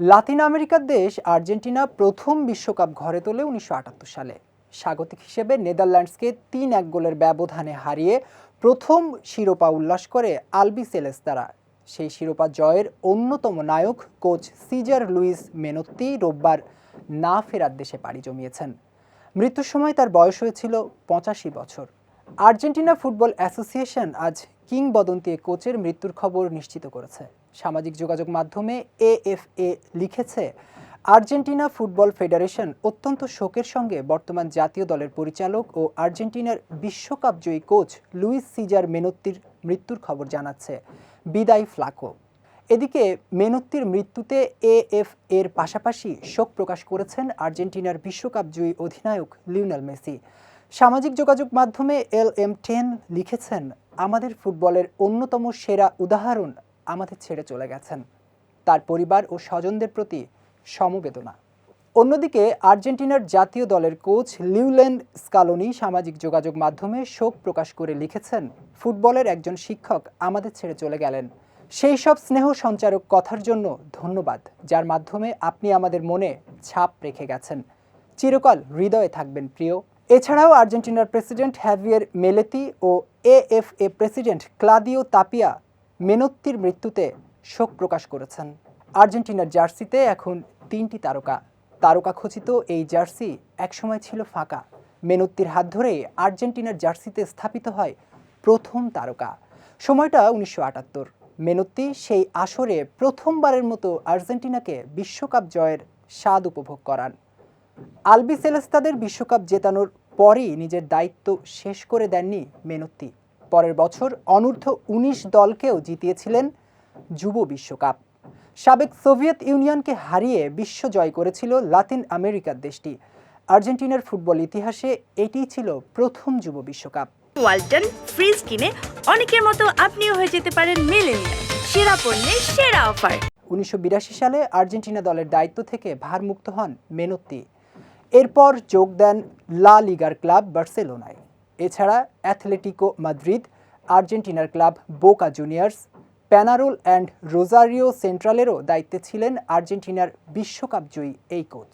লাতিন আমেরিকার দেশ আর্জেন্টিনা প্রথম বিশ্বকাপ ঘরে তোলে উনিশশো আটাত্তর সালে। স্বাগতিক হিসেবে নেদারল্যান্ডসকে তিন এক গোলের ব্যবধানে হারিয়ে প্রথম শিরোপা উল্লাস করে আলবি সেলেস্তারা সেই শিরোপা জয়ের অন্যতম নায়ক কোচ সিজার লুইস মেনত্তি রোববার না ফেরার দেশে পাড়ি জমিয়েছেন। মৃত্যুর সময় তার বয়স হয়েছিল পঁচাশি বছর। আর্জেন্টিনা ফুটবল অ্যাসোসিয়েশন আজ কিংবদন্তি কোচের মৃত্যুর খবর নিশ্চিত করেছে। সামাজিক যোগাযোগ মাধ্যমে এএফএ লিখেছে, আর্জেন্টিনা ফুটবল ফেডারেশন অত্যন্ত শোকের সঙ্গে বর্তমান জাতীয় দলের পরিচালক ও আর্জেন্টিনার বিশ্বকাপ জয়ী কোচ লুইস সিজার মেনত্তির মৃত্যুর খবর জানাচ্ছে। বিদায় ফ্লাকো। এদিকে মেনত্তির মৃত্যুতে এএফ এর পাশাপাশি শোক প্রকাশ করেছেন আর্জেন্টিনার বিশ্বকাপ জয়ী অধিনায়ক লিওনেল মেসি। সামাজিক যোগাযোগ মাধ্যমে এল এম টেন লিখেছেন, আমাদের ফুটবলের অন্যতম সেরা উদাহরণ আমাদের ছেড়ে চলে গেছেন। তার পরিবার ও স্বজনদের প্রতি সমবেদনা। অন্যদিকে আর্জেন্টিনার জাতীয় দলের কোচ লিউল্যান্ড স্কালোনি সামাজিক যোগাযোগ মাধ্যমে শোক প্রকাশ করে লিখেছেন, ফুটবলের একজন শিক্ষক আমাদের ছেড়ে চলে গেলেন। সেই সব স্নেহ সঞ্চারক কথার জন্য ধন্যবাদ, যার মাধ্যমে আপনি আমাদের মনে ছাপ রেখে গেছেন। চিরকাল হৃদয়ে থাকবেন প্রিয় এছাড়াও আর্জেন্টিনার প্রেসিডেন্ট হ্যাভিয়ার মেলেতি ও এএফএ প্রেসিডেন্ট ক্লাদিও তাপিয়া মেনত্তির মৃত্যুতে শোক প্রকাশ করেছেন। আর্জেন্টিনার জার্সিতে এখন তিনটি তারকা। তারকা খচিত এই জার্সি একসময় ছিল ফাঁকা। মেনত্তির হাত ধরেই আর্জেন্টিনার জার্সিতে স্থাপিত হয় প্রথম তারকা। সময়টা উনিশশো আটাত্তর। মেনত্তি সেই আসরে প্রথমবারের মতো আর্জেন্টিনাকে বিশ্বকাপ জয়ের স্বাদ উপভোগ করান। আলবি সেলেস্তাদের বিশ্বকাপ জেতানোর পরেই নিজের দায়িত্ব শেষ করে দেননি মেনত্তি। পরের বছর অনূর্ধ্ব উনিশ দলকেও জিতিয়েছিলেন যুব বিশ্বকাপ। সাবেক সোভিয়েত ইউনিয়নকে হারিয়ে বিশ্ব জয় করেছিল লাতিন আমেরিকার দেশটি। আর্জেন্টিনার ফুটবল ইতিহাসে এটিই ছিল প্রথম যুব বিশ্বকাপ। ওয়ালটন ফ্রিজ কিনে অনেকের মতো আপনিও হয়ে যেতে পারেন মেলেনিয়া সেরা পণ্যের সেরা অফার। উনিশশো বিরাশি সালে আর্জেন্টিনা দলের দায়িত্ব থেকে ভারমুক্ত হন মেনত্তি। এরপর যোগ দেন লা লিগার ক্লাব বার্সেলোনায়। এছাড়া অ্যাথলেটিকো মাদ্রিদ, আর্জেন্টিনার club Boca Juniors, Penarol and Rosario সেন্ট্রালেরও দায়িত্বে ছিলেন আর্জেন্টিনার বিশ্বকাপ জয়ী এই কোচ।